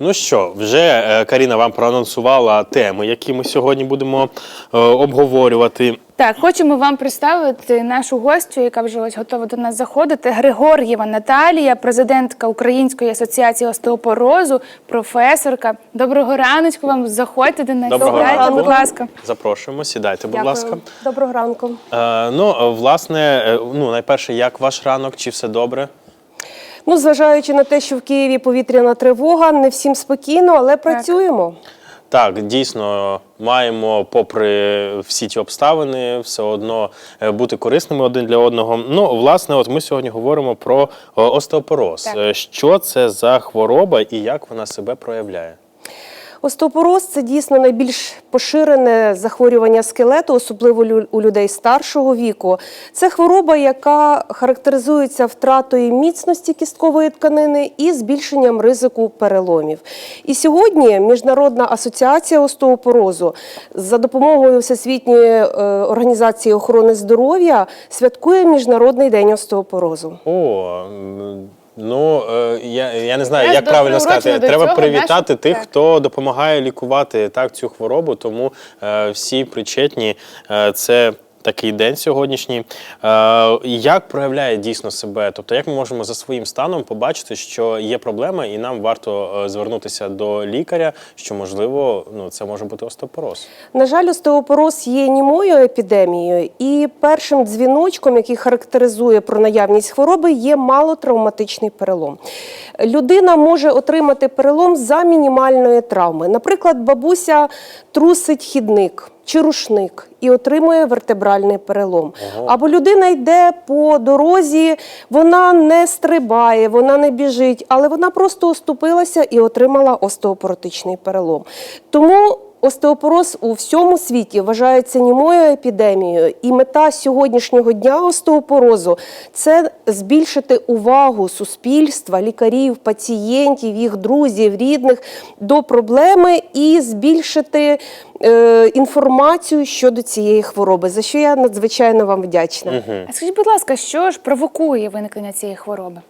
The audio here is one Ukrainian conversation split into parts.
Ну що, вже е, Каріна вам проанонсувала теми, які ми сьогодні будемо е, обговорювати. Так, хочемо вам представити нашу гостю, яка вже ось готова до нас заходити. Григор'єва Наталія, президентка Української асоціації остеопорозу, професорка. Доброго раночку вам. Заходьте до нас. Доброго Сідайте, ранку. будь ласка. Запрошуємо, сідайте, будь Дякую. ласка. Доброго ранку. Е, ну, е, власне, ну, найперше, як ваш ранок? Чи все добре? Ну, зважаючи на те, що в Києві повітряна тривога, не всім спокійно, але працюємо. Так, дійсно, маємо, попри всі ті обставини, все одно е, бути корисними один для одного. Ну, власне, от ми сьогодні говоримо про е, остеопороз. Так. Е, Що це за хвороба і як вона себе проявляє? Остеопороз це дійсно найбільш поширене захворювання скелету, особливо у людей старшого віку. Це хвороба, яка характеризується втратою міцності кісткової тканини і збільшенням ризику переломів. І сьогодні Міжнародна асоціація остеопорозу за допомогою Всесвітньої е, організації охорони здоров'я святкує Міжнародний день остеопорозу. О, ну е, я, я не знаю, як правильно сказати. Треба цього привітати наші... тих, так. хто допомагає лікувати так цю хворобу, тому е, всі причетні. Е, це такий день сьогоднішній. Е, як проявляє дійсно себе? Тобто, як ми можемо за своїм станом побачити, що є проблема, і нам варто е, звернутися до лікаря, що можливо, ну це може бути остеопороз. На жаль, остеопороз є німою епідемією, і першим дзвіночком, який характеризує про наявність хвороби, є малотравматичний перелом. Людина може отримати перелом за мінімальної травми. Наприклад, бабуся трусить хідник. Чи рушник і отримує вертебральний перелом. Або людина йде по дорозі, вона не стрибає, вона не біжить, але вона просто оступилася і отримала остеопоротичний перелом. Тому Остеопороз у всьому світі вважається німою епідемією, і мета сьогоднішнього дня остеопорозу це збільшити увагу суспільства, лікарів, пацієнтів, їх друзів, рідних до проблеми і збільшити е, інформацію щодо цієї хвороби, за що я надзвичайно вам вдячна. А скажіть, будь ласка, що ж провокує виникнення цієї хвороби?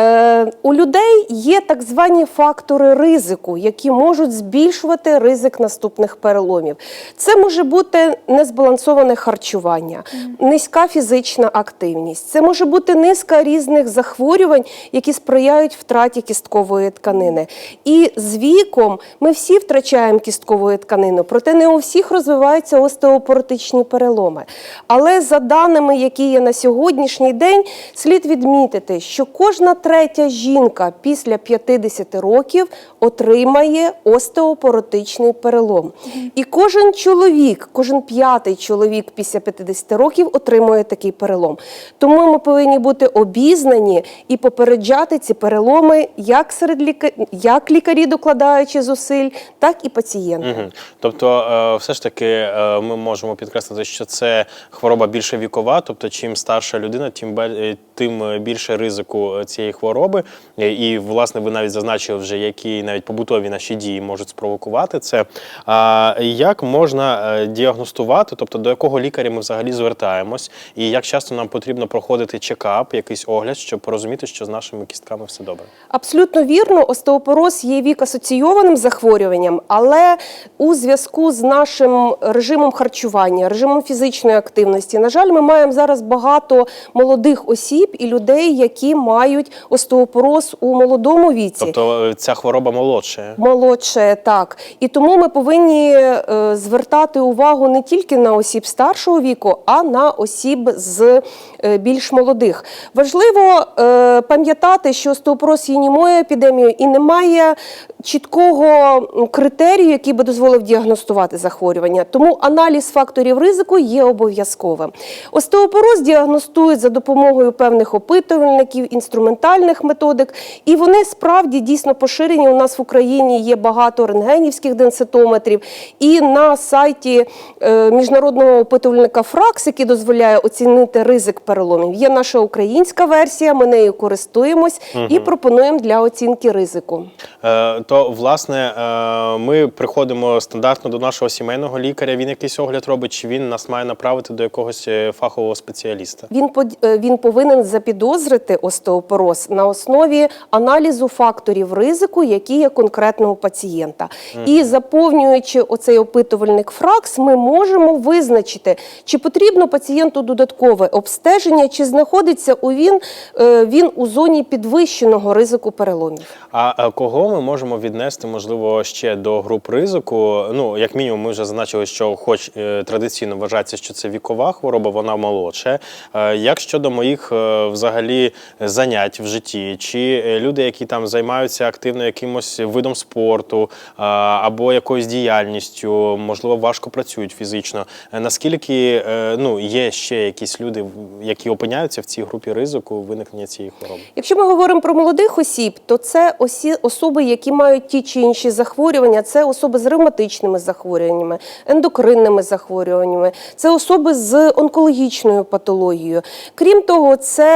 Е, у людей є так звані фактори ризику, які можуть збільшувати ризик наступних переломів. Це може бути незбалансоване харчування, низька фізична активність. Це може бути низка різних захворювань, які сприяють втраті кісткової тканини. І з віком ми всі втрачаємо кісткову тканину, проте не у всіх розвиваються остеопоротичні переломи. Але за даними, які є на сьогоднішній день, слід відмітити, що кожна третя жінка після 50 років отримає остеопоротичний перелом. І кожен чоловік, кожен п'ятий чоловік після 50 років отримує такий перелом. Тому ми повинні бути обізнані і попереджати ці переломи як серед ліка... як лікарі, докладаючи зусиль, так і пацієнти. Мгм. Тобто, е, все ж таки, е, ми можемо підкреслити, що це хвороба більше вікова, тобто, чим старша людина, тим е, тим е, більше ризику е, цієї хвороби. Е, І, власне, ви навіть зазначили вже, які навіть побутові наші дії можуть спровокувати це. А як можна діагностувати, тобто до якого лікаря ми взагалі звертаємось, і як часто нам потрібно проходити чекап, якийсь огляд, щоб порозуміти, що з нашими кістками все добре? Абсолютно вірно, остеопороз є вік асоційованим захворюванням, але у зв'язку з нашим режимом харчування, режимом фізичної активності, на жаль, ми маємо зараз багато молодих осіб і людей, які мають остеопороз у молодому віці. Тобто е, ця хвороба молодша. Молодше, так. І тому ми повинні е, звертати увагу не тільки на осіб старшого віку, а на осіб з е, більш молодих. Важливо е, пам'ятати, що остеопороз є німою епідемією і немає чіткого критерію, який би дозволив діагностувати захворювання. Тому аналіз факторів ризику є обов'язковим. Остеопороз діагностують за допомогою певних опитувальників, інструментальних методик, і вони справді дійсно поширені. У нас в Україні є багато рентгенівських денситометрів. І на сайті е, міжнародного опитувальника ФРАКС, який дозволяє оцінити ризик переломів, є наша українська версія. Ми нею користуємось і пропонуємо для оцінки ризику. Е, То, власне, е, ми приходимо стандартно до нашого сімейного лікаря. Він якийсь огляд робить, чи він нас має направити до якогось е, фахового спеціаліста? Він е, він повинен запідозрити остеопороз на основі аналізу факторів ризику, які є конкретно у пацієнта. І заповнюючи оцей опитувальник ФРАКС, ми можемо визначити, чи потрібно пацієнту додаткове обстеження, чи знаходиться у він, е, він у зоні підвищеного ризику переломів. А кого ми можемо віднести, можливо, ще до груп ризику? Ну, як мінімум, ми вже зазначили, що, хоч е, традиційно вважається, що це вікова хвороба, вона молодша. Е, Як щодо моїх взагалі занять в житті, чи е, люди, які там займаються активно якимось видом спорту або якоюсь діяльністю, можливо, важко працюють фізично. Е, Наскільки е, ну, є ще якісь люди, які опиняються в цій групі ризику виникнення цієї хвороби? Якщо ми говоримо про молодих осіб, то це осі, особи, які мають ті чи інші захворювання, це особи з ревматичними захворюваннями, ендокринними захворюваннями, це особи з онкологічною патологією. Крім того, це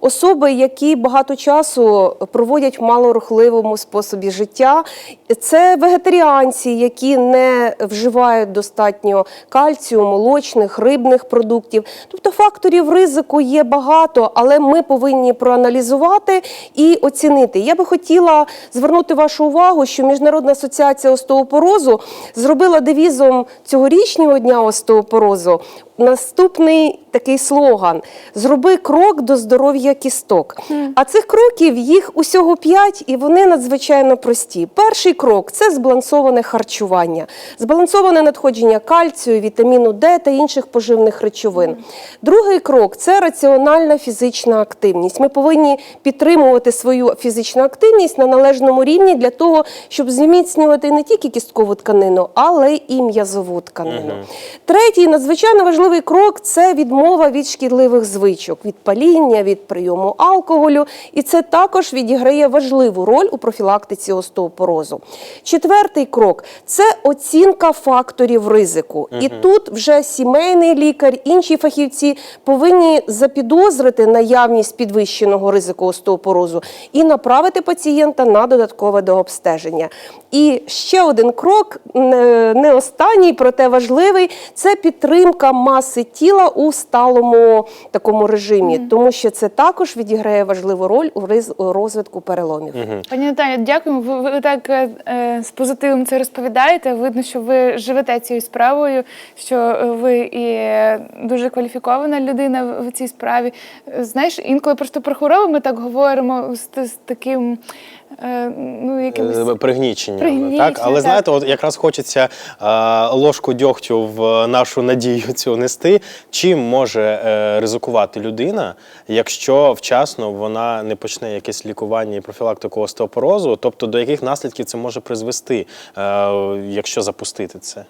особи, які багато часу проводять в малорухливому способі життя. Це вегетаріанці, які не вживають достатньо кальцію, молочних, рибних продуктів. Тобто факторів ризику є багато, але ми повинні проаналізувати і оцінити. Я би хотіла звернути вашу увагу, що Міжнародна асоціація остеопорозу зробила девізом цьогорічнього дня остеопорозу наступний такий слоган: зроби крок до здоров'я кісток. А цих кроків їх усього п'ять, і вони надзвичайно прості. Перший крок це збалансоване харчування, збалансоване надходження кальцію, вітаміну Д та інших поживних речовин. Другий крок це раціональна фізична активність. Ми повинні підтримувати свою фізичну активність на належному рівні для того, щоб зміцнювати не тільки кісткову тканину, але і м'язову тканину. Третій надзвичайно важливий крок це відмова від шкідливих звичок, від паління, від прийому алкоголю. І це також відіграє важливу роль у профілактиці остеопорозу. Четвертий крок це оцінка факторів ризику. І тут вже сімейний лікар, інші фахівці повинні запідозрити наявність підвищеного ризику остеопорозу і направити пацієнта на додаткове дообстеження. І ще один крок, не не останній, проте важливий, це підтримка маси тіла у сталому такому режимі, тому що це також відіграє важливу роль у розвитку переломів. Пані Наталі, дякуємо. Ви, ви так е, е, з позитивом це розповідаєте. Видно, що ви живете цією справою, що е, ви і дуже кваліфікована людина в, цій справі. Знаєш, інколи просто про хвороби ми так говоримо з, з таким. Е, Ну, якимось... Е, Пригніченням, Пригнічення, так? Але так. знаєте, от якраз хочеться е, ложку дьогтю в нашу надію цю нести. Чим може е, ризикувати людина, якщо вчасно вона не почне якесь лікування і профілактику остеопорозу, тобто до яких наслідків це може призвести, е, якщо запустити це?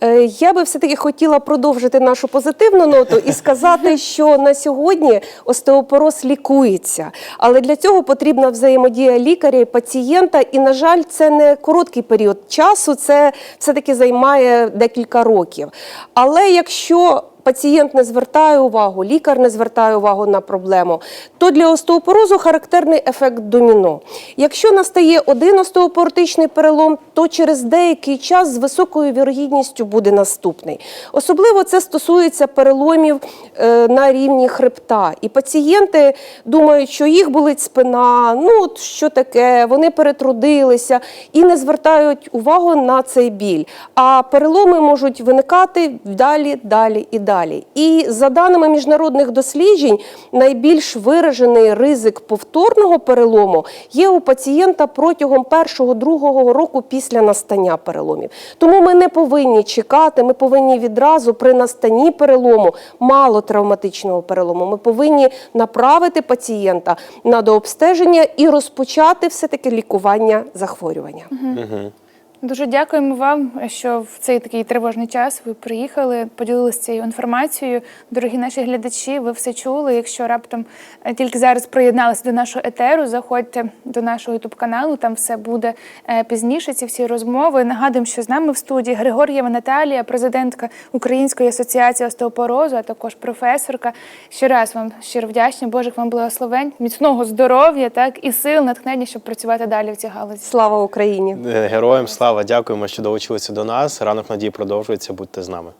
Е, Я би все-таки хотіла продовжити нашу позитивну ноту і сказати, що на сьогодні остеопороз лікується, але для цього потрібна взаємодія лікаря і пацієнта. І, на жаль, це не короткий період часу, це все-таки займає декілька років. Але якщо Пацієнт не звертає увагу, лікар не звертає увагу на проблему, то для остеопорозу характерний ефект доміно. Якщо настає один остеопоротичний перелом, то через деякий час з високою вірогідністю буде наступний. Особливо це стосується переломів е, на рівні хребта. І пацієнти думають, що їх болить спина, ну от що таке, вони перетрудилися і не звертають увагу на цей біль. А переломи можуть виникати далі, далі і далі. І за даними міжнародних досліджень, найбільш виражений ризик повторного перелому є у пацієнта протягом першого-другого року після настання переломів. Тому ми не повинні чекати, ми повинні відразу при настанні перелому, малотравматичного перелому, ми повинні направити пацієнта на дообстеження і розпочати все-таки лікування захворювання. Дуже дякуємо вам, що в цей такий тривожний час ви приїхали, поділилися цією інформацією. Дорогі наші глядачі, ви все чули. Якщо раптом е, тільки зараз приєдналися до нашого етеру, заходьте до нашого ютуб каналу. Там все буде е, пізніше. Ці всі розмови. Нагадуємо, що з нами в студії Григор'єва Наталія, президентка Української асоціації остеопорозу, а також професорка. Ще раз вам щиро вдячні. Божих вам благословень, міцного здоров'я, так і сил, натхнення, щоб працювати далі в цій галузі. Слава Україні! Е, Героям слава, дякуємо, що долучилися до нас. Ранок надії продовжується. Будьте з нами.